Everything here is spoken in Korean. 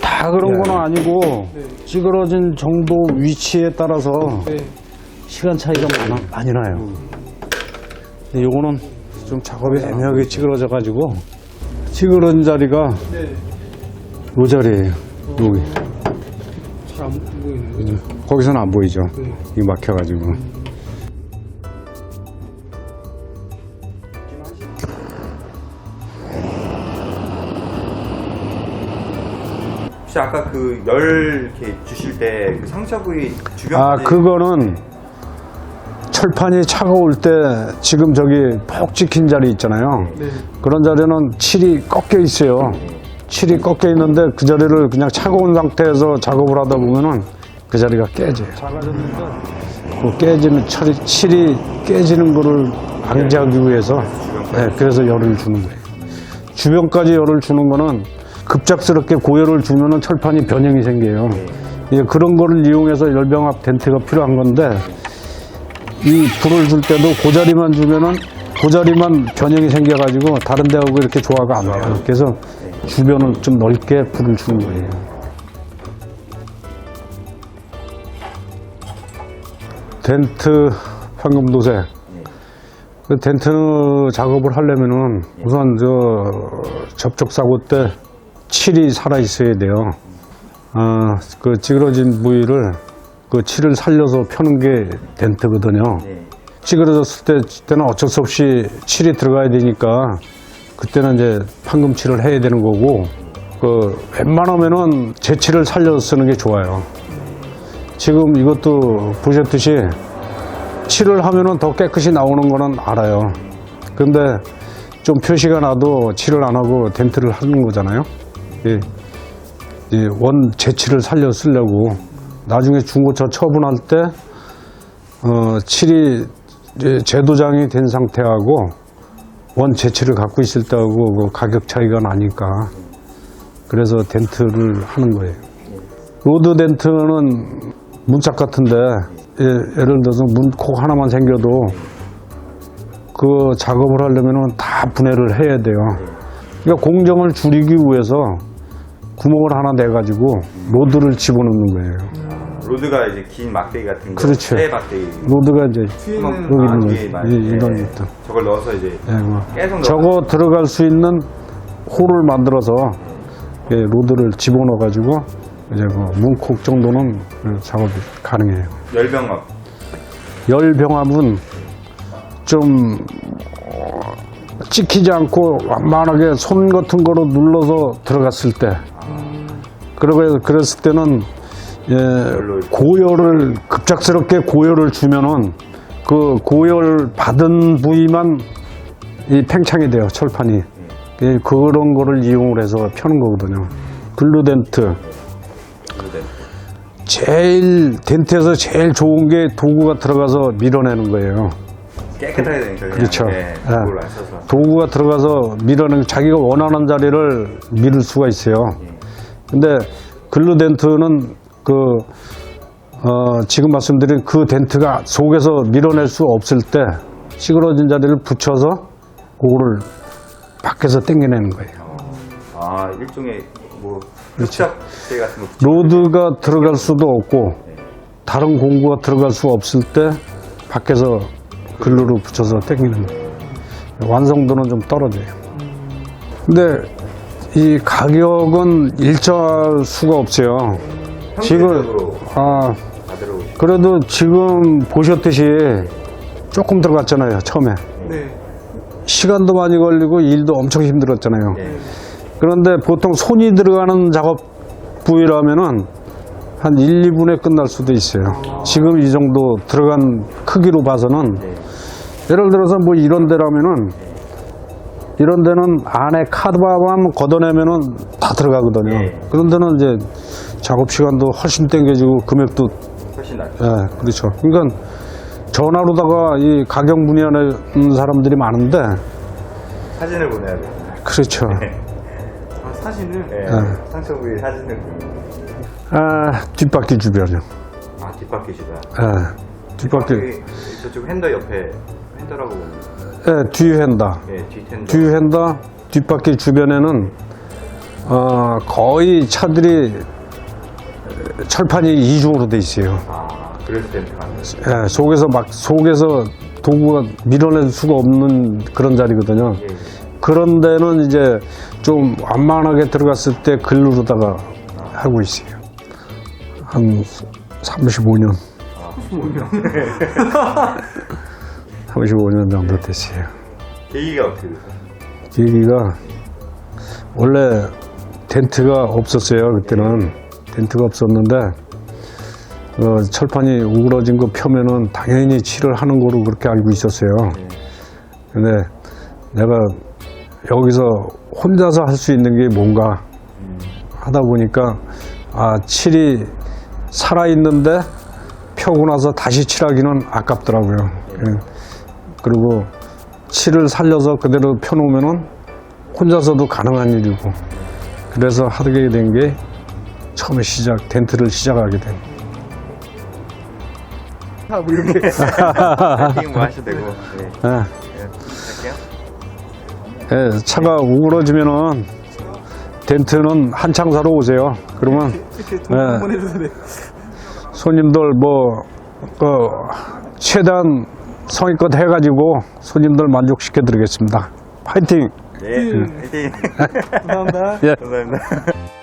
다 그런 건 아니고 찌그러진 정도 위치에 따라서 시간 차이가 많아, 많이 나요. 근데 요거는 좀 작업이 애매하게 찌그러져 가지고 찌그러진 자리가 요 자리예요. 여기. 잘안 보이는 거죠? 거기서는 안 보이죠. 이 막혀가지고. 혹시 아까 그 열 이렇게 주실 때 그 상처 부위 주변 아, 그거는 철판이 차가울 때 지금 저기 폭 찍힌 자리 있잖아요. 네. 그런 자리는 칠이 꺾여 있어요. 칠이 꺾여 있는데 그 자리를 그냥 차가운 상태에서 작업을 하다 보면은 그 자리가 깨져요. 그 깨지는 철이, 칠이 깨지는 거를 방지하기 위해서 네, 그래서 열을 주는 거예요. 주변까지 열을 주는 거는 급작스럽게 고열을 주면은 철판이 변형이 생겨요. 예, 그런 거를 이용해서 열병합 덴트가 필요한 건데 이 불을 줄 때도 그 자리만 주면은 그 자리만 변형이 생겨가지고 다른 데하고 이렇게 조화가 안 돼요. 그래서 주변을 좀 넓게 불을 주는 거예요. 덴트 황금도색. 그 덴트 작업을 하려면은 우선 저 접촉 사고 때 칠이 살아 있어야 돼요. 아, 그 찌그러진 부위를 그 칠을 살려서 펴는 게 덴트거든요. 네. 찌그러졌을 때 때는 어쩔 수 없이 칠이 들어가야 되니까 그때는 이제 판금칠을 해야 되는 거고 그 웬만하면은 재칠을 살려서 쓰는 게 좋아요. 지금 이것도 보셨듯이 칠을 하면은 더 깨끗이 나오는 거는 알아요. 근데 좀 표시가 나도 칠을 안 하고 덴트를 하는 거잖아요. 예. 이원 재칠을 살려 쓰려고 나중에 중고차 처분할 때 어, 칠이 제도장이 된 상태하고 원 재치를 갖고 있을 때하고 그 가격 차이가 나니까 그래서 덴트를 하는 거예요. 로드 덴트는 문짝 같은데 예, 예를 들어서 문 콕 하나만 생겨도 그 작업을 하려면 다 분해를 해야 돼요. 그러니까 공정을 줄이기 위해서 구멍을 하나 내 가지고 로드를 집어넣는 거예요. 로드가 이제 긴 막대기 같은 거. 그렇죠. 새 막대기. 로드가 이제 뒤에는 여기 아, 있는 뒤에 거, 많이- 이- 네. 이런 것들. 저걸 넣어서 이제 예, 뭐. 계속 넣어. 저거 들어갈 수 있는 홀을 만들어서 예, 로드를 집어넣어 가지고 이제 그 문콕 정도는 그 작업이 가능해요. 열병합. 열병합은 좀 어, 찍히지 않고 완만하게 손 같은 거로 눌러서 들어갔을 때 그러고 그랬을 때는 예, 고열을 급작스럽게 고열을 주면은 그 고열 받은 부위만 이 팽창이 돼요 철판이 예, 그런 거를 이용을 해서 펴는 거거든요 글루덴트. 제일 덴트에서 제일 좋은 게 도구가 들어가서 밀어내는 거예요 깨끗하게 되니까. 그렇죠. 네, 예. 안 써서. 도구가 들어가서 밀어내는 자기가 원하는 자리를 밀을 수가 있어요. 근데 글루덴트는 그 어, 지금 말씀드린 그 덴트가 속에서 밀어낼 수 없을 때 찌그러진 자리를 붙여서 그거를 밖에서 당겨내는 거예요. 아 일종의 뭐 그렇죠. 같은 거. 로드가 들어갈 수도 없고 다른 공구가 들어갈 수 없을 때 밖에서 글루로 붙여서 당기는 거예요. 완성도는 좀 떨어져요. 근데 이 가격은 일정할 수가 없어요. 지금 아. 그래도 지금 보셨듯이 조금 들어갔잖아요 처음에 네. 시간도 많이 걸리고 일도 엄청 힘들었잖아요. 네. 그런데 보통 손이 들어가는 작업 부위라면은 한 1, 2분에 끝날 수도 있어요. 지금 이 정도 들어간 크기로 봐서는 예를 들어서 뭐 이런 데라면은 이런 데는 안에 카드바만 걷어내면은 다 들어가거든요. 네. 그런 데는 이제 작업 시간도 훨씬 땡겨지고 금액도 훨씬 낫죠. 예, 그렇죠. 그러니까 전화로다가 이 가격 문의하는 사람들이 많은데 사진을 보내야 돼. 그렇죠. 사진을 네, 네. 상처 부위 사진을 아, 뒷바퀴 주변이요. 아 뒷바퀴 주변. 아, 뒷바퀴, 뒷바퀴 저쪽 핸더 옆에 핸더라고 예, 뒤 핸다. 예, 뒷핸더. 뒤 핸다, 뒷바퀴 주변에는 어, 거의 차들이 철판이 이중으로 돼 있어요. 아 그래서 덴트가 안 됐어요. 예, 속에서 막 속에서 도구가 밀어낼 수가 없는 그런 자리거든요. 예. 그런 데는 이제 좀 완만하게 들어갔을 때 글루로다가 하고 있어요. 한 35년, 아, 35년 정도 됐어요. 계기가 어떻게 됐어요? 계기가 원래 텐트가 없었어요. 그때는 텐트가 없었는데 어, 철판이 우그러진 거 펴면은 당연히 칠을 하는 거로 그렇게 알고 있었어요. 네. 근데 내가 여기서 혼자서 할 수 있는 게 뭔가 하다 보니까 아 칠이 살아 있는데 펴고 나서 다시 칠하기는 아깝더라고요. 예. 그리고 칠을 살려서 그대로 펴놓으면은 혼자서도 가능한 일이고 그래서 하게 된 게 처음에 시작 텐트를 시작하게 된. 뭐 이렇게 뭐 하셔도 되고. 네. 예. 네. 할게요. 예, 차가 우그러지면은 텐트는 한창 사러 오세요. 그러면 돼. 손님들 뭐 어, 최대한 성의껏 해가지고 손님들 만족시켜 드리겠습니다. 파이팅! 네. 파이팅. 감사합니다. 예. 감사합니다.